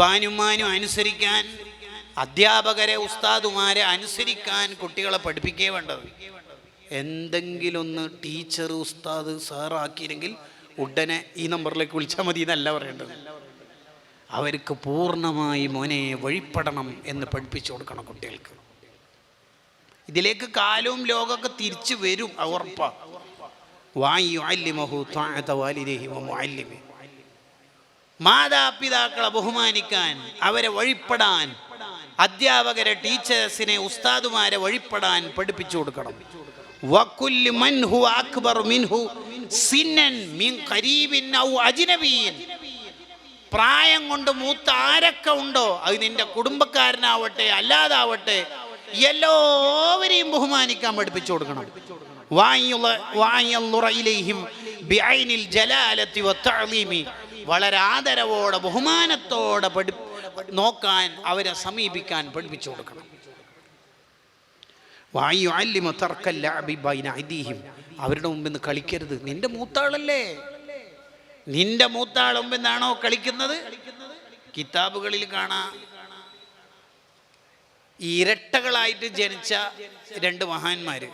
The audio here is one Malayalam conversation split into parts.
ഉപ്പാനുമാനും അനുസരിക്കാൻ അധ്യാപകരെ ഉസ്താദുമാരെ അനുസരിക്കാൻ കുട്ടികളെ പഠിപ്പിക്കേ വേണ്ടത്. എന്തെങ്കിലും ഒന്ന് ടീച്ചർ ഉസ്താദ് സാറാക്കിയില്ലെങ്കിൽ ഉടനെ ഈ നമ്പറിലേക്ക് വിളിച്ചാൽ മതി എന്നല്ല പറയേണ്ടത്. അവർക്ക് പൂർണമായി മോനെ വഴിപ്പെടണം എന്ന് പഠിപ്പിച്ചു കൊടുക്കണം കുട്ടികൾക്ക്. ഇതിലേക്ക് കാലവും ലോകമൊക്കെ തിരിച്ചു വരും അത് വായു വാല്യമഹു താഴത്തെ വാലിദേഹിമോ വമുഅല്ലിമി. മാതാപിതാക്കളെ ബഹുമാനിക്കാൻ അവരെ വഴിപ്പെടാൻ അധ്യാപകരെ ടീച്ചേഴ്സിനെ ഉസ്താദുമാരെ വഴിപ്പെടാൻ പഠിപ്പിച്ചു കൊടുക്കണം. മിൻഹു സിന്നൻ മിൻ ഔ അജ്നബിയൻ പ്രായം കൊണ്ട് മൂത്ത ആരൊക്കെ ഉണ്ടോ അത് നിന്റെ കുടുംബക്കാരനാവട്ടെ അല്ലാതാവട്ടെ എല്ലാവരെയും ബഹുമാനിക്കാൻ പഠിപ്പിച്ചു കൊടുക്കണം. വാങ്ങിയുള്ള ഇലൈഹിം ബിഐനിൽ ജലാലത്തി. വളരെ ആദരവോടെ ബഹുമാനത്തോടെ പഠി നോക്കാൻ അവരെ സമീപിക്കാൻ പഠിപ്പിച്ചു കൊടുക്കണം. വായു അല്ലിമ തർക്കല്ല അബിബൈന അദീഹിം അവരുടെ മുമ്പിൽ നിന്ന് കളിക്കരുത്. നിന്റെ മൂത്താളല്ലേ? നിന്റെ മൂത്താൾ മുമ്പെന്നാണോ കളിക്കുന്നത്? കിതാബുകളിൽ കാണാ. ഇരട്ടകളായിട്ട് ജനിച്ച രണ്ട് മഹാന്മാര്.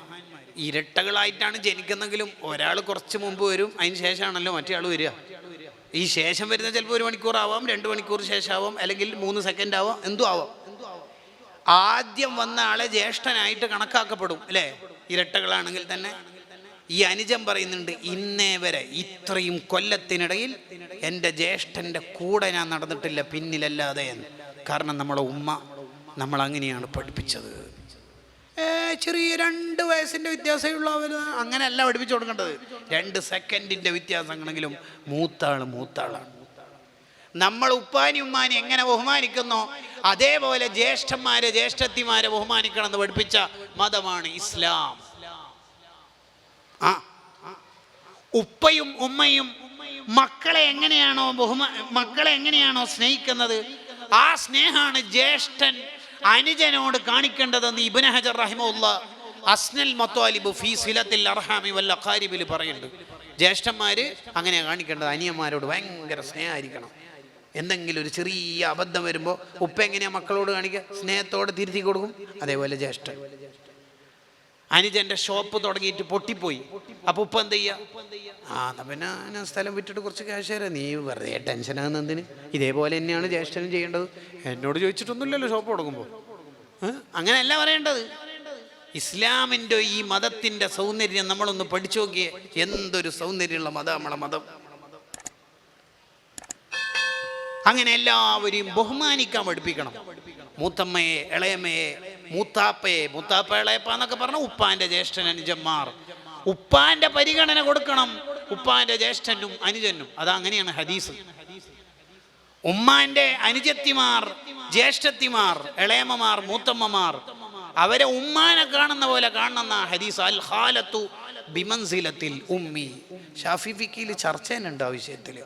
ഇരട്ടകളായിട്ടാണ് ജനിക്കുന്നെങ്കിലും ഒരാൾ കുറച്ച് മുമ്പ് വരും അതിന് ശേഷമാണല്ലോ മറ്റേ ആൾ വരിക. ഈ ശേഷം വരുന്ന ചിലപ്പോൾ ഒരു മണിക്കൂറാവാം രണ്ട് മണിക്കൂർ ശേഷമാവാം അല്ലെങ്കിൽ മൂന്ന് സെക്കൻഡ് ആവാം എന്തും ആവാം. ആദ്യം വന്ന ആളെ ജ്യേഷ്ഠനായിട്ട് കണക്കാക്കപ്പെടും അല്ലേ? ഇരട്ടകളാണെങ്കിൽ തന്നെ. ഈ അനുജം പറയുന്നുണ്ട് ഇന്നേ വരെ ഇത്രയും കൊല്ലത്തിനിടയിൽ എന്റെ ജ്യേഷ്ഠന്റെ കൂടെ ഞാൻ നടന്നിട്ടില്ല പിന്നിലല്ലാതെ എന്ന്. കാരണം നമ്മളെ ഉമ്മ നമ്മൾ അങ്ങനെയാണ് പഠിപ്പിച്ചത്. ചെറിയ രണ്ട് വയസ്സിന്റെ വ്യത്യാസമുള്ളവർ അങ്ങനെയല്ല പഠിപ്പിച്ചു കൊടുക്കേണ്ടത്. രണ്ട് സെക്കൻഡിന്റെ വ്യത്യാസങ്ങളെങ്കിലും മൂത്താൾ മൂത്താളാണ്. നമ്മൾ ഉപ്പാനി ഉമ്മാനി എങ്ങനെ ബഹുമാനിക്കുന്നോ അതേപോലെ ജ്യേഷ്ഠന്മാരെ ജ്യേഷ്ഠത്തിമാരെ ബഹുമാനിക്കണം എന്ന് പഠിപ്പിച്ച മതമാണ് ഇസ്ലാം. ആ ഉപ്പയും ഉമ്മയും മക്കളെ എങ്ങനെയാണോ ബഹുമാ മക്കളെ എങ്ങനെയാണോ സ്നേഹിക്കുന്നത് ആ സ്നേഹമാണ് ജ്യേഷ്ഠൻ അനുജനോട് കാണിക്കേണ്ടതെന്ന് ഇബ്നു ഹജർ റഹിമുള്ള അസ്നൽ മത്വാലിബ് ഫീ സിലത്തിൽ അർഹാമി വല്ല ഖാരിബിൽ പറയുന്നുണ്ട്. ജ്യേഷ്ഠന്മാർ അങ്ങനെ കാണിക്കേണ്ടത്. അനിയന്മാരോട് ഭയങ്കര സ്നേഹമായിരിക്കണം എന്തെങ്കിലും ഒരു ചെറിയ അബദ്ധം വരുമ്പോൾ ഉപ്പ എങ്ങനെയാ മക്കളോട് കാണിക്കുക സ്നേഹത്തോടെ തിരുത്തി കൊടുക്കും. അതേപോലെ ജ്യേഷ്ഠൻ. അനുജന്റെ ഷോപ്പ് തുടങ്ങിയിട്ട് പൊട്ടിപ്പോയി. അപ്പൊ ഉപ്പ എന്ത് ചെയ്യാ? ആ പിന്നെ ഞാൻ സ്ഥലം വിറ്റിട്ട് കുറച്ച് ക്യാഷ് തരാം. നീ വെറുതെ ടെൻഷനാകുന്ന എന്തിന്? ഇതേപോലെ തന്നെയാണ് ജ്യേഷ്ഠനും ചെയ്യേണ്ടത്. എന്നോട് ചോദിച്ചിട്ടൊന്നുമില്ലല്ലോ ഷോപ്പ് തുടങ്ങുമ്പോൾ അങ്ങനെയല്ല പറയേണ്ടത്. ഇസ്ലാമിന്റെ ഈ മതത്തിന്റെ സൗന്ദര്യം നമ്മളൊന്ന് പഠിച്ചു നോക്കിയേ. എന്തൊരു സൗന്ദര്യമുള്ള മതം നമ്മളെ മതം. അങ്ങനെ എല്ലാവരെയും ബഹുമാനിക്കാൻ പഠിപ്പിക്കണം. മൂത്തമ്മയെ ഇളയമ്മയെ മൂത്താപ്പയെ മൂത്താപ്പ ഇളയപ്പ എന്നൊക്കെ പറഞ്ഞ ഉപ്പാന്റെ ജ്യേഷ്ഠൻ അനുജന്മാർ. ഉപ്പാന്റെ പരിഗണന കൊടുക്കണം. ഉപ്പാന്റെ ജ്യേഷ്ഠനും അനുജനും. അതങ്ങനെയാണ് ഹദീസ്. ഉമ്മാന്റെ അനുജത്തിമാർ ജ്യേഷ്ഠത്തിമാർ ഇളയമ്മമാർ മൂത്തമ്മമാർ അവരെ ഉമ്മാനെ കാണുന്ന പോലെ കാണുന്ന ഹദീസ്. അൽ ഖാലത്തു ബിമൻസിലത്തിൽ ഉമ്മി. ഷാഫി ചർച്ച ഉണ്ട് ആ വിഷയത്തിൽ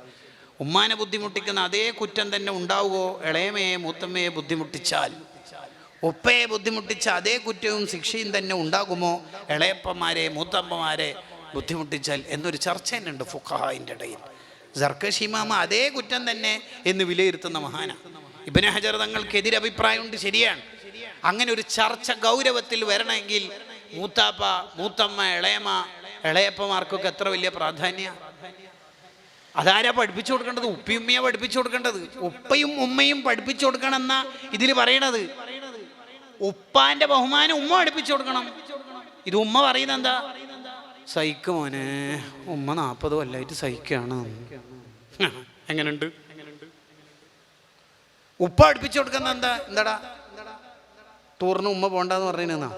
ഉമ്മാനെ ബുദ്ധിമുട്ടിക്കുന്ന അതേ കുറ്റം തന്നെ ഉണ്ടാവുകയോ ഇളയമയെ മൂത്തമ്മയെ ബുദ്ധിമുട്ടിച്ചാൽ. ഉപ്പയെ ബുദ്ധിമുട്ടിച്ച അതേ കുറ്റവും ശിക്ഷയും തന്നെ ഉണ്ടാകുമോ? ഇളയപ്പന്മാരെ മൂത്തമ്മമാരെ ബുദ്ധിമുട്ടിച്ചാൽ എന്നൊരു ചർച്ച തന്നെയുണ്ട് ഫുഖഹായിന്റെ ഇടയിൽ. സർക്കഷ് ഇമാമ അതേ കുറ്റം തന്നെ എന്ന് വിലയിരുത്തുന്ന മഹാന. ഇബിന് ഹജർ തങ്ങൾക്കെതിരെ അഭിപ്രായമുണ്ട് ശരിയാണ്. അങ്ങനെ ഒരു ചർച്ച ഗൗരവത്തിൽ വരണമെങ്കിൽ മൂത്താപ്പ മൂത്തമ്മ ഇളയമ്മ ഇളയപ്പമാർക്കൊക്കെ എത്ര വലിയ പ്രാധാന്യ? അതാരാ പഠിപ്പിച്ചു കൊടുക്കേണ്ടത്? ഉപ്പിയുമ്മയെ പഠിപ്പിച്ചു കൊടുക്കേണ്ടത്. ഉപ്പയും ഉമ്മയും പഠിപ്പിച്ചു കൊടുക്കണം എന്നാ ഇതിൽ പറയണത്. ഉപ്പാന്റെ ബഹുമാനം ഉമ്മ അടുപ്പിച്ചു കൊടുക്കണം. ഇത് ഉമ്മ പറയുന്നത് എന്താ? സഹിക്ക് മോനെ. ഉമ്മ നാൽപ്പത് കൊല്ലായിട്ട് സഹിക്കുകയാണ് എങ്ങനെയുണ്ട് ഉപ്പ അടുപ്പിച്ചു കൊടുക്കുന്ന എന്താ? എന്താടാ? ടൂറിന് ഉമ്മ പോണ്ടെന്ന് പറയുന്നതാ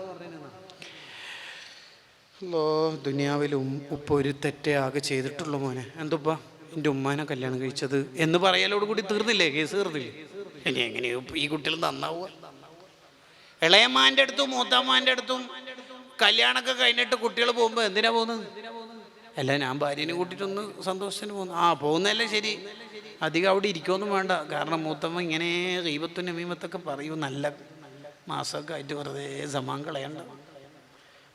ലോ ദുനിയാവിൽ ഉപ്പ ഒരു തെറ്റേ ആകെ ചെയ്തിട്ടുള്ളൂ മോനെ. എന്തുപ്പ? എന്റെ ഉമ്മാനെ കല്യാണം കഴിച്ചത് എന്ന് പറയലോട് കൂടി തീർന്നില്ലേ? കേസ് തീർന്നില്ലേ? ഇനി എങ്ങനെയോ ഈ കുട്ടികൾ നന്നാവുക? ഇളയമ്മാന്റെ അടുത്തും മൂത്തമ്മാന്റെ അടുത്തും കല്യാണമൊക്കെ കഴിഞ്ഞിട്ട് കുട്ടികൾ പോകുമ്പോൾ എന്തിനാ പോകുന്നത്? അല്ല ഞാൻ ഭാര്യനെ കൂട്ടിയിട്ടൊന്ന് സന്തോഷത്തിന് പോകുന്നു. ആ പോകുന്നതല്ലേ ശരി. അധികം അവിടെ ഇരിക്കുമൊന്നും വേണ്ട. കാരണം മൂത്തമ്മ ഇങ്ങനെ ദൈവത്തും നമീമത്തൊക്കെ പറയൂ. നല്ല മാസമൊക്കെ ആയിട്ട് വെറുതെ സമാൻ കളയണ്ട.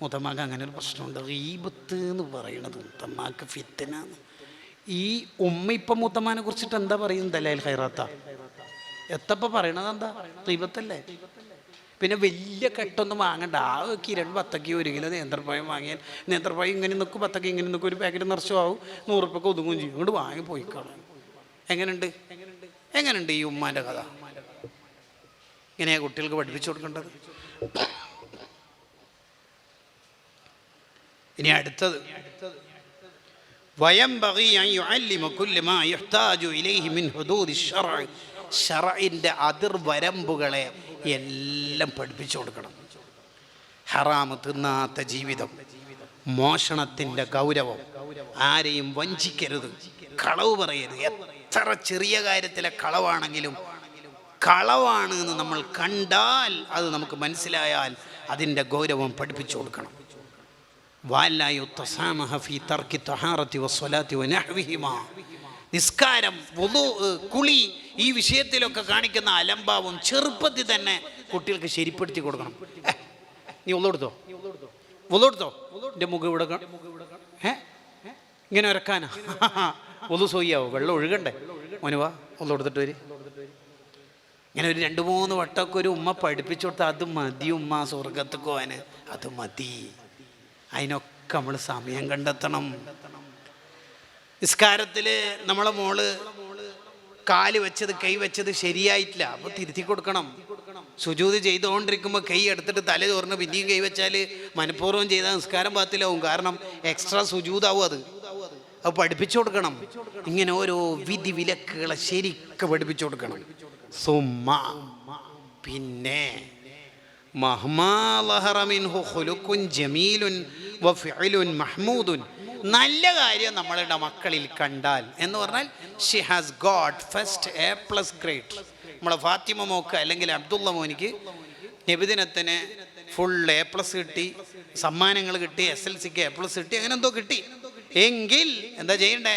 മൂത്തമ്മക്ക് അങ്ങനെ ഒരു പ്രശ്നമുണ്ട്. റീബത്ത് എന്ന് പറയണത് മൂത്തമ്മക്ക് ഫിത്തനാന്ന് ഈ ഉമ്മ ഇപ്പം മൂത്തമ്മാനെ കുറിച്ചിട്ട് എന്താ പറയുന്നത്? അല്ലേ ഹൈറാത്ത എത്തപ്പോൾ പറയണത് എന്താ? ദൈവത്തല്ലേ പിന്നെ വലിയ കെട്ടൊന്നും വാങ്ങണ്ട. ആ കിരൺ പത്തക്കി ഒരു കിലോ നേന്ത്രപ്പഴം വാങ്ങിയാൽ നേന്ത്രപ്പഴം ഇങ്ങനെ നിൽക്കും പത്തക്കി ഇങ്ങനെ നിൽക്കും ഒരു പാക്കറ്റ് നിറച്ചുമാവും. നൂറുപ്പൊക്കെ ഒതുങ്ങും ചെയ്യും. ഇങ്ങോട്ട് വാങ്ങി പോയിക്കോളാം എങ്ങനെയുണ്ട് എങ്ങനെയുണ്ട് ഈ ഉമ്മാന്റെ കഥ? ഇങ്ങനെയാണ് കുട്ടികൾക്ക് പഠിപ്പിച്ചു കൊടുക്കേണ്ടത്? ഇനി അടുത്തത്. വയം അതിർവരമ്പുകളെ എല്ലാം പഠിപ്പിച്ചു കൊടുക്കണം. ഹറാമ് തിന്നാത്ത ജീവിതം മോഷണത്തിന്റെ ഗൗരവം ആരെയും വഞ്ചിക്കരുത് കളവ് പറയരുത്. എത്ര ചെറിയ കാര്യത്തിലെ കളവാണെങ്കിലും കളവാണ് എന്ന് നമ്മൾ കണ്ടാൽ അത് നമുക്ക് മനസ്സിലായാൽ അതിന്റെ ഗൗരവം പഠിപ്പിച്ചു കൊടുക്കണം. വാലായു തസാമഹഫി തർക്കി തഹാറത്തി വസ്വലാത്തി വനഹ്വിഹിമാ നിസ്കാരം വുളു കുളി ഈ വിഷയത്തിലൊക്കെ കാണിക്കുന്ന അലംഭാവം ചെറുപ്പത്തിൽ തന്നെ കുട്ടികൾക്ക് ശരിപ്പെടുത്തി കൊടുക്കണം. നീ ഉള്ളെടുത്തോ ഉള്ളെടുത്തോ എന്റെ മുഖം ഇവിടെ ഏ ഇങ്ങനെ ഒരക്കാനാ ഒതു സോയിയാവോ? വെള്ളം ഒഴുകണ്ടേ? മോനുവാ ഉള്ളെടുത്തിട്ട് വരി. ഇങ്ങനെ ഒരു രണ്ട് മൂന്ന് വട്ടമൊക്കെ ഒരു ഉമ്മ പഠിപ്പിച്ചു കൊടുത്താൽ അത് മതി ഉമ്മ സ്വർഗത്ത് പോവാന് അത് മതി. അതിനൊക്കെ നമ്മൾ സമയം കണ്ടെത്തണം. നിസ്കാരത്തിൽ നമ്മളെ മോൾ കാൽ വെച്ചത് കൈ വെച്ചത് ശരിയായിട്ടില്ല. അപ്പോൾ തിരുത്തി കൊടുക്കണം. സുജൂത് ചെയ്തുകൊണ്ടിരിക്കുമ്പോൾ കൈ എടുത്തിട്ട് തല ചോറിന് പിന്നെയും കൈ വെച്ചാൽ മനഃപൂർവം ചെയ്താൽ നിസ്കാരം പാത്തിലാവും കാരണം എക്സ്ട്രാ സുജൂതാവും അത്. അത് പഠിപ്പിച്ചു കൊടുക്കണം. ഇങ്ങനെ ഓരോ വിധി വിലക്കുകളെ ശരിക്ക് പഠിപ്പിച്ചു കൊടുക്കണം. സുമ്മ. പിന്നെ മഹ്മാ ലഹറ മിൻഹു ജമീലുൻ വഫിഅലുൻ മഹ്മൂദുൻ. നല്ല കാര്യം നമ്മളുടെ മക്കളിൽ കണ്ടാൽ എന്ന് പറഞ്ഞാൽ she has got first A plus grade നമ്മളെ ഫാത്തിമ മോക്ക് അല്ലെങ്കിൽ അബ്ദുള്ള മോനിക്ക് നബിദിനത്തിന് ഫുൾ എ പ്ലസ് കിട്ടി സമ്മാനങ്ങൾ കിട്ടി എസ് എൽ സിക്ക് എ പ്ലസ് കിട്ടി അങ്ങനെ എന്തോ കിട്ടി. എങ്കിൽ എന്താ ചെയ്യണ്ടേ?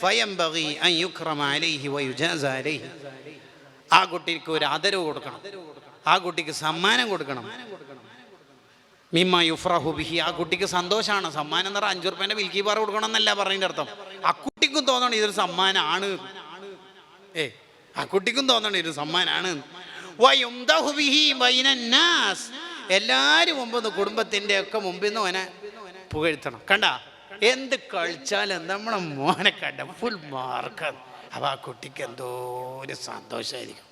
ഫയംബകി അൻ യുക്റമ അലൈഹി വയുജാസ അലൈഹി. ആ കുട്ടിക്ക് ഒരു ആദരവ് കൊടുക്കണം. ആ കുട്ടിക്ക് സമ്മാനം കൊടുക്കണം. മിമ്മ യുഫ്രഹു ബിഹി. ആ കുട്ടിക്ക് സന്തോഷമാണ് സമ്മാനം എന്ന് പറഞ്ഞാൽ അഞ്ചു റുപ്യന്റെ വിൽക്കി പാറ കൊടുക്കണം എന്നല്ല പറഞ്ഞതിന്റെ അർത്ഥം. ആ കുട്ടിക്കും തോന്നണം ഇതൊരു സമ്മാനമാണ് ഏ ആ കുട്ടിക്കും തോന്നണം ഇതൊരു സമ്മാനമാണ്. എല്ലാവരും മുമ്പ് കുടുംബത്തിന്റെ ഒക്കെ മുമ്പിൽ നിന്ന് അവനെ പുകഴ്ത്തണം. കണ്ട? എന്ത് കളിച്ചാലും നമ്മളെ മോനെ കണ്ട ഫുൾ മാർക്ക് അപ്പോൾ ആ കുട്ടിക്ക് എന്തോ ഒരു സന്തോഷമായിരിക്കും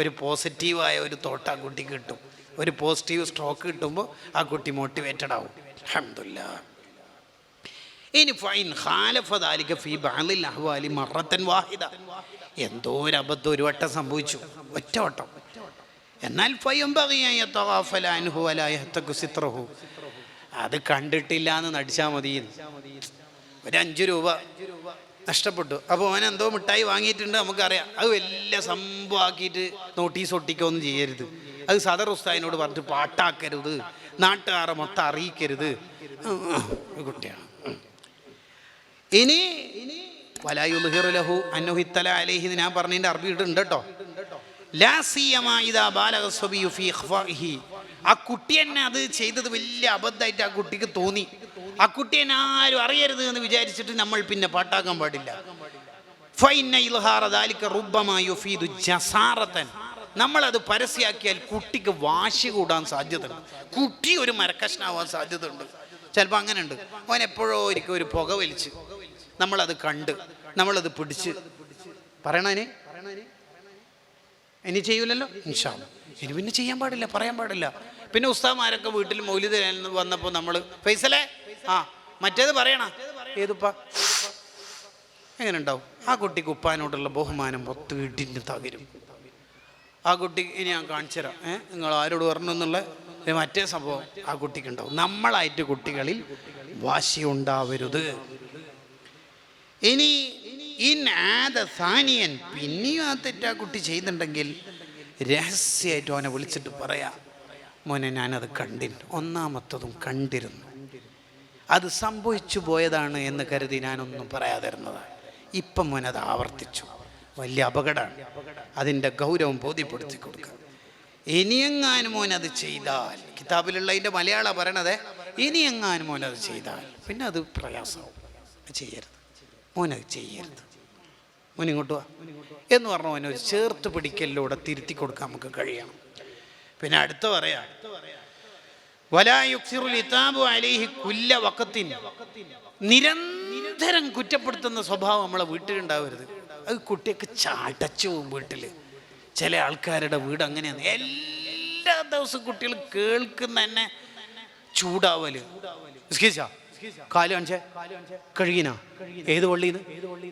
ഒരു പോസിറ്റീവായ ഒരു തോട്ട് ആ കുട്ടിക്ക് കിട്ടും. ഒരു പോസിറ്റീവ് സ്ട്രോക്ക് കിട്ടുമ്പോൾ ആ കുട്ടി മോട്ടിവേറ്റഡ് ആവും. അഹമ്മദില്ല ഇനി ഫൈൻ ഖാലഫ ദാലിക ഫീ ബഅദിൽ അഹ്വാലി മറത്തൻ വാഹിദ. എന്തോ ഒരു അബദ്ധം ഒരു വട്ടം സംഭവിച്ചു. ഒറ്റ വട്ടം. എന്നാൽ ഫയും അൻ യതഗാഫല അൻഹു വലാ സിത്രഹു. അത് കണ്ടിട്ടില്ല എന്ന് നടിച്ചാൽ മതി. ഒരു അഞ്ച് രൂപ നഷ്ടപ്പെട്ടു. അപ്പോൾ അവൻ എന്തോ മിഠായി വാങ്ങിയിട്ടുണ്ട് നമുക്കറിയാം. അത് വലിയ സംഭവമാക്കിയിട്ട് നോട്ടീസ് ഒട്ടിക്കൊന്നും ചെയ്യരുത്. അത് സദർ ഉസ്താദിനോട് പറഞ്ഞിട്ട് പാട്ടാക്കരുത് നാട്ടുകാരെ മൊത്തം അറിയിക്കരുത്. കുട്ടിയാണ്. ഇനി വലായുൽഹിറുലഹു അന്നുഹിത്തല അലേഹി ഞാൻ പറഞ്ഞതിന്റെ അറബി ഇഖ്ഫാഇഹി. ആ കുട്ടി തന്നെ അത് ചെയ്തത് വലിയ അബദ്ധമായിട്ട് ആ കുട്ടിക്ക് തോന്നി. ആ കുട്ടി ആരും അറിയരുത് എന്ന് വിചാരിച്ചിട്ട് നമ്മൾ പിന്നെ പാട്ടാക്കാൻ പാടില്ല. ഫൈന ഇൽഹാറ ദാലിക റുബ്ബമാ യുഫീദു നമ്മളത് പരസ്യമാക്കിയാൽ കുട്ടിക്ക് വാശി കൂടാൻ സാധ്യതയുണ്ട്. കുട്ടി ഒരു മരക്കഷ്ണാവാൻ സാധ്യതയുണ്ട്. ചിലപ്പോൾ അങ്ങനെ ഉണ്ട് അവൻ എപ്പോഴോ ഒരിക്കൽ ഒരു പുക വലിച്ച് നമ്മളത് കണ്ട് നമ്മളത് പിടിച്ച്. പറയണേ ഇനി ചെയ്യൂലല്ലോ? ഇൻഷാല്ല ഇനി പിന്നെ ചെയ്യാൻ പാടില്ല പറയാൻ പാടില്ല. പിന്നെ ഉസ്താമാരൊക്കെ വീട്ടിൽ മൗലിത വന്നപ്പോൾ നമ്മൾ ഫൈസലേ? ആ മറ്റേത് പറയണ? ഏതുപ്പാ? എങ്ങനെ ഉണ്ടാവും ആ കുട്ടിക്ക് ഉപ്പാനോടുള്ള ബഹുമാനം പത്ത് വീട്ടിന്റെ തകരും. ആ കുട്ടി ഇനി ഞാൻ കാണിച്ചു തരാം. ഏഹ് നിങ്ങൾ ആരോട് പറഞ്ഞു എന്നുള്ള മറ്റേ സംഭവം ആ കുട്ടിക്ക് ഉണ്ടാവും നമ്മളായിട്ട് കുട്ടികളിൽ വാശി ഉണ്ടാവരുത്. ഇനി ഇൻ ആദ സാനിയൻ പിന്നെയും ആ തെറ്റാ കുട്ടി ചെയ്യുന്നുണ്ടെങ്കിൽ രഹസ്യമായിട്ട് അവനെ വിളിച്ചിട്ട് പറയാം മോനെ ഞാനത് കണ്ടിരുന്നു ഒന്നാമത്തതും കണ്ടിരുന്നു. അത് സംഭവിച്ചു പോയതാണ് എന്ന് കരുതി ഞാനൊന്നും പറയാതിരുന്നതാണ് ഇപ്പം മോനത് ആവർത്തിച്ചു. വലിയ അപകടമാണ്. അതിന്റെ ഗൗരവം ബോധ്യപ്പെടുത്തി കൊടുക്കുക ഇനിയെങ്ങാനും മോൻ അത് ചെയ്താൽ കിതാബിലുള്ള കിതാബിലുള്ളതിന്റെ മലയാളം പറയണത് ഇനിയെങ്ങാനും മോൻ അത് ചെയ്താൽ പിന്നെ അത് പ്രയാസമാവും. ചെയ്യരുത്. മോനത് ചെയ്യരുത്. മോൻ ഇങ്ങോട്ട് വാ. എന്ന് പറഞ്ഞ മോനെ ഒരു ചേർത്ത് പിടിക്കലിലൂടെ തിരുത്തി കൊടുക്കാൻ നമുക്ക് കഴിയണം. പിന്നെ അടുത്ത പറയാം നിരന്തരം കുറ്റപ്പെടുത്തുന്ന സ്വഭാവം നമ്മളെ വീട്ടിലുണ്ടാവരുത്. അത് കുട്ടിയൊക്കെ ചാട്ടച്ചു പോകും വീട്ടിൽ ചില ആൾക്കാരുടെ വീട് അങ്ങനെയാണ്. എല്ലാ ദിവസവും കുട്ടികൾ കേൾക്കുന്ന തന്നെ ചൂടാവൽ? കാൽ കാണിച്ചേ? കഴുകിനാ? ഏത് പള്ളിന്ന്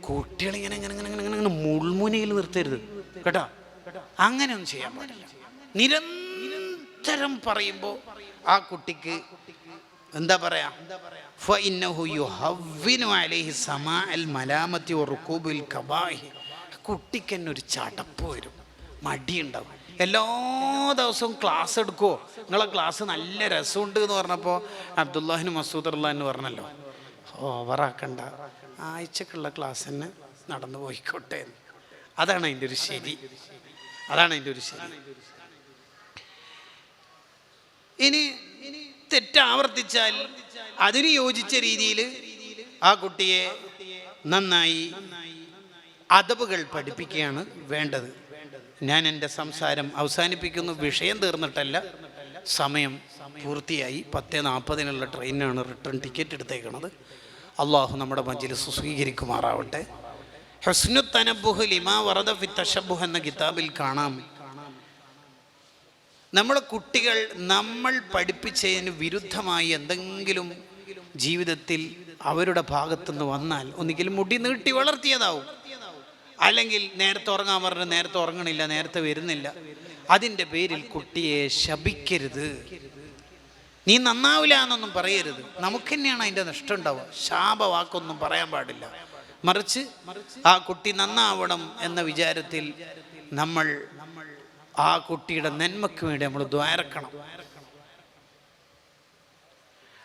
കുട്ടികൾ ഇങ്ങനെ ഇങ്ങനെ ഇങ്ങനെ ഇങ്ങനെ ഇങ്ങനെ മുൾമുനയിൽ നിർത്തരുത്. കേട്ടാ? അങ്ങനെയൊന്നും ചെയ്യാൻ പാടില്ല. നിരന്തരം പറയുമ്പോൾ ആ കുട്ടിക്ക് എന്താ പറയാ? കുട്ടിക്കെന്നൊരു ചടപ്പ് വരും. മടിയുണ്ടാവും. എല്ലാ ദിവസവും ക്ലാസ് എടുക്കുമോ നിങ്ങളെ ക്ലാസ് നല്ല രസമുണ്ട് എന്ന് പറഞ്ഞപ്പോൾ അബ്ദുല്ലാഹിന് മസൂദ് എന്ന് പറഞ്ഞല്ലോ. ഓവറാക്കണ്ട ആഴ്ചക്കുള്ള ക്ലാസ് തന്നെ നടന്നു പോയിക്കോട്ടെ അതാണ് അതിന്റെ ഒരു ശരി. അതാണ് അതിന്റെ ഒരു ശരി. ഇനി തെറ്റ് ആവർത്തിച്ചാൽ അതിന് യോജിച്ച രീതിയിൽ ആ കുട്ടിയെ നന്നായി അതവുകൾ പഠിപ്പിക്കുകയാണ് വേണ്ടത്. ഞാൻ എന്റെ സംസാരം അവസാനിപ്പിക്കുന്നു. വിഷയം തീർന്നിട്ടല്ല. സമയം പൂർത്തിയായി. പത്ത് നാൽപ്പതിനുള്ള ട്രെയിനാണ് റിട്ടേൺ ടിക്കറ്റ് എടുത്തേക്കുന്നത് അള്ളാഹു നമ്മുടെ മജ്ലിസ് സ്വീകരിക്കുമാറാവട്ടെ. ഹസ്നു തനബുഹ് ലിമാ വറദ ഫി തഷബുഹ് എന്ന കിതാബിൽ കാണാം. നമ്മളെ കുട്ടികൾ നമ്മൾ പഠിപ്പിച്ചതിന് വിരുദ്ധമായി എന്തെങ്കിലും ജീവിതത്തിൽ അവരുടെ ഭാഗത്തുനിന്ന് വന്നാൽ ഒന്നുകിൽ മുടി നീട്ടി വളർത്തിയതാവും. അല്ലെങ്കിൽ നേരത്തെ ഉറങ്ങാൻ പറഞ്ഞു നേരത്തെ ഉറങ്ങണില്ല നേരത്തെ വരുന്നില്ല. അതിന്റെ പേരിൽ കുട്ടിയെ ശപിക്കരുത്. നീ നന്നാവില്ല എന്നൊന്നും പറയരുത്. നമുക്ക് തന്നെയാണ് അതിന്റെ നഷ്ടം ഉണ്ടാവുക. ശാപവാക്കൊന്നും പറയാൻ പാടില്ല. മറിച്ച് ആ കുട്ടി നന്നാവണം എന്ന വിചാരത്തിൽ നമ്മൾ ആ കുട്ടിയുടെ നന്മയ്ക്ക് വേണ്ടി നമ്മൾ ദ്വാരക്കണം.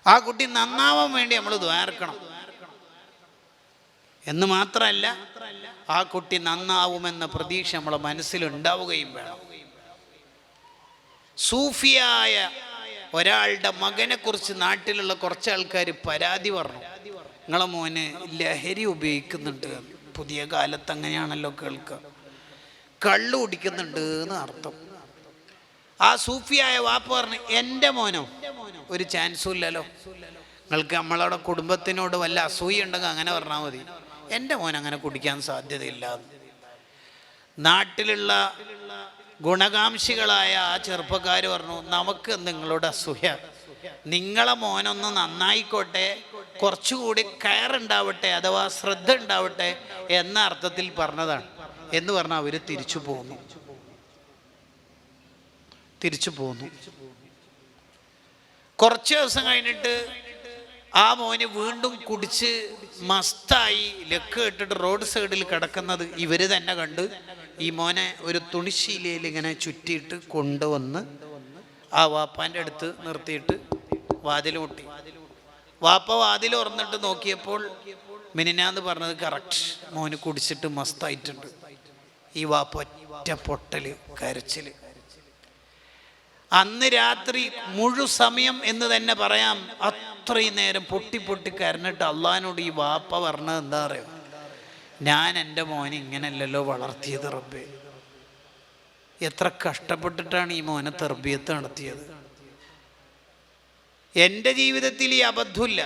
ആ കുട്ടി നന്നാവാൻ വേണ്ടി നമ്മൾ ദ്വാരക്കണം. എന്ന് മാത്രമല്ല ആ കുട്ടി നന്നാവുമെന്ന പ്രതീക്ഷ നമ്മളെ മനസ്സിലുണ്ടാവുകയും വേണം. സൂഫിയായ ഒരാളുടെ മകനെ കുറിച്ച് നാട്ടിലുള്ള കുറച്ച് ആൾക്കാർ പരാതി പറഞ്ഞു. നിങ്ങളെ മോന് ലഹരി ഉപയോഗിക്കുന്നുണ്ട്. പുതിയ കാലത്ത് അങ്ങനെയാണല്ലോ കേൾക്കുക കള്ളു കുടിക്കുന്നുണ്ട് എന്ന് അർത്ഥം. ആ സൂഫിയായ വാപ്പ പറഞ്ഞു എന്റെ മോനോ ഒരു ചാൻസും ഇല്ലല്ലോ. നിങ്ങൾക്ക് നമ്മളവിടെ കുടുംബത്തിനോട് വല്ല അസൂയ ഉണ്ടെങ്കിൽ അങ്ങനെ പറഞ്ഞാൽ മതി. എന്റെ മോൻ അങ്ങനെ കുടിക്കാൻ സാധ്യതയില്ല. നാട്ടിലുള്ള ഗുണകാംക്ഷികളായ ആ ചെറുപ്പക്കാർ പറഞ്ഞു നമുക്ക് നിങ്ങളോട് അസൂയ. നിങ്ങളെ മോനൊന്ന് നന്നായിക്കോട്ടെ കുറച്ചുകൂടി കയർ ഉണ്ടാവട്ടെ അഥവാ ശ്രദ്ധ ഉണ്ടാവട്ടെ എന്ന അർത്ഥത്തിൽ പറഞ്ഞതാണ്. എന്ന് പറഞ്ഞാൽ അവർ തിരിച്ചു പോന്നു. തിരിച്ചു പോന്നു. കുറച്ച് ദിവസം കഴിഞ്ഞിട്ട് ആ മോന് വീണ്ടും കുടിച്ച് മസ്തായി ലക്ക് ഇട്ടിട്ട് റോഡ് സൈഡിൽ കിടക്കുന്നത് ഇവർ തന്നെ കണ്ട് ഈ മോനെ ഒരു തുണിശീലയിൽ ഇങ്ങനെ ചുറ്റിയിട്ട് കൊണ്ടുവന്ന് ആ വാപ്പാന്റെ അടുത്ത് നിർത്തിയിട്ട് വാതിൽ മുട്ടി. വാപ്പ വാതിൽ തുറന്നിട്ട് നോക്കിയപ്പോൾ മിനിനാന്ന് പറഞ്ഞത് കറക്റ്റ് മോന് കുടിച്ചിട്ട് മസ്തായിട്ടുണ്ട്. ഈ വാപ്പൊറ്റ പൊട്ടൽ കരച്ചിൽ അന്ന് രാത്രി മുഴു സമയം എന്ന് തന്നെ പറയാം. അത്രയും നേരം പൊട്ടി പൊട്ടി കരഞ്ഞിട്ട് അള്ളഹാനോട് ഈ വാപ്പ പറഞ്ഞത് എന്താ പറയുക ഞാൻ എന്റെ മോനെ ഇങ്ങനെയല്ലല്ലോ വളർത്തിയത് റബ്ബേ. എത്ര കഷ്ടപ്പെട്ടിട്ടാണ് ഈ മോനെ തെർബിയത്ത് നടത്തിയത്. എന്റെ ജീവിതത്തിൽ ഈ അബദ്ധമില്ല.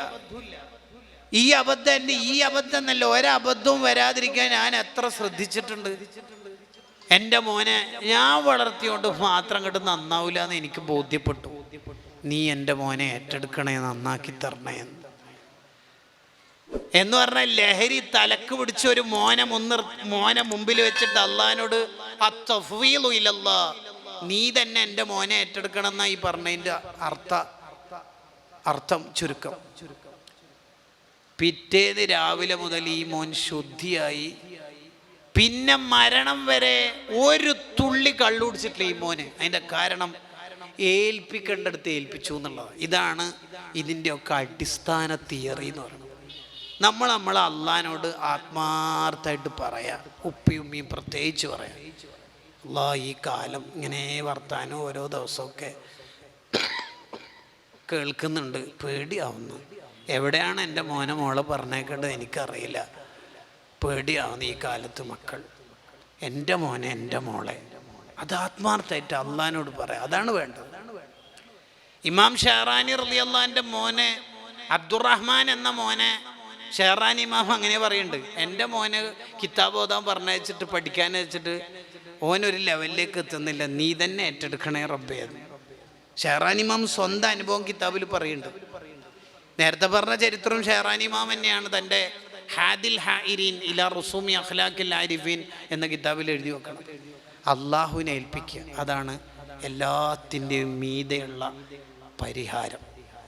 ഈ അബദ്ധം എന്റെ ഈ അബദ്ധം എന്നല്ല ഒരബദ്ധവും വരാതിരിക്കാൻ ഞാൻ എത്ര ശ്രദ്ധിച്ചിട്ടുണ്ട്. എന്റെ മോനെ ഞാൻ വളർത്തിയോണ്ട് മാത്രം കണ്ട് നന്നാവില്ല എന്ന് എനിക്ക് ബോധ്യപ്പെട്ടു. നീ എന്റെ മോനെ ഏറ്റെടുക്കണേ നന്നാക്കി തരണേ എന്ന്. എന്ന് പറഞ്ഞാൽ ലഹരി തലക്ക് പിടിച്ച ഒരു മോനെ മുന്നിർ മോനെ മുമ്പിൽ വെച്ചിട്ട് അള്ളഹാനോട് അത്തഫീലുല്ല നീ തന്നെ എന്റെ മോനെ ഏറ്റെടുക്കണം എന്നാ ഈ പറഞ്ഞതിന്റെ അർത്ഥ അർത്ഥം ചുരുക്കം ചുരുക്കം. പിറ്റേന്ന് രാവിലെ മുതൽ ഈ മോൻ ശുദ്ധിയായി. പിന്നെ മരണം വരെ ഒരു തുള്ളി കള്ളുടിച്ചിട്ടില്ല ഈ മോന്. അതിന്റെ കാരണം ഏൽപ്പിക്കേണ്ടടുത്ത് ഏൽപ്പിച്ചു എന്നുള്ളത് ഇതാണ് ഇതിന്റെയൊക്കെ അടിസ്ഥാന തിയറി എന്ന് പറയുന്നത്. നമ്മൾ നമ്മൾ അള്ളഹാനോട് ആത്മാർത്ഥമായിട്ട് പറയാം. ഉപ്പയും ഉമ്മയും പ്രത്യേകിച്ച് പറയാം. അള്ളാ ഈ കാലം ഇങ്ങനെ വർത്താനം ഓരോ ദിവസമൊക്കെ കേൾക്കുന്നുണ്ട്. പേടിയാവുന്നു. എവിടെയാണ് എന്റെ മോനെ മോളെ പറഞ്ഞേക്കേണ്ടത് എനിക്കറിയില്ല. പേടിയാവുന്ന ഈ കാലത്ത് മക്കൾ. എന്റെ മോനെ എന്റെ മോളെ. അത് ആത്മാർത്ഥമായിട്ട് അള്ളഹാനോട് പറയാം. അതാണ് വേണ്ടത്. ഇമാം ഷെഹറാനി റലിയല്ലാന്റെ മോനെ അബ്ദുറഹ്മാൻ എന്ന മോനെ ഷെഹറാനി ഇമാം അങ്ങനെ പറയുന്നുണ്ട്. എന്റെ മോനെ കിതാബ് ഓതാൻ പറഞ്ഞയച്ചിട്ട് പഠിക്കാൻ വെച്ചിട്ട് ഓനൊരു ലെവലിലേക്ക് എത്തുന്നില്ല. നീ തന്നെ ഏറ്റെടുക്കണേ റബ്ബേ ഷെഹറാൻ ഇമാം സ്വന്തം അനുഭവം കിതാബിൽ പറയുന്നുണ്ട്. നേരത്തെ പറഞ്ഞ ചരിത്രം ഷെഹറാൻ ഇമാം തന്നെയാണ് തന്റെ ഹാദിൽ ഹാഇരീൻ ഇല റുസൂമി അഖ്ലാഖിൽ ആരിഫീൻ എന്ന കിതാബിൽ എഴുതി വെക്കണം. അള്ളാഹുവിനെ ഏൽപ്പിക്കുക. അതാണ് എല്ലാത്തിന്റെയും മീതെയുള്ള പരിഹാരം.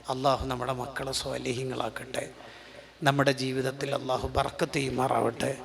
അള്ളാഹു നമ്മുടെ മക്കളെ സ്വാലിഹ്യങ്ങളാക്കട്ടെ നമ്മുടെ ജീവിതത്തിൽ അള്ളാഹു ബർക്കത്ത് ചെയ്യുമാറാവട്ടെ.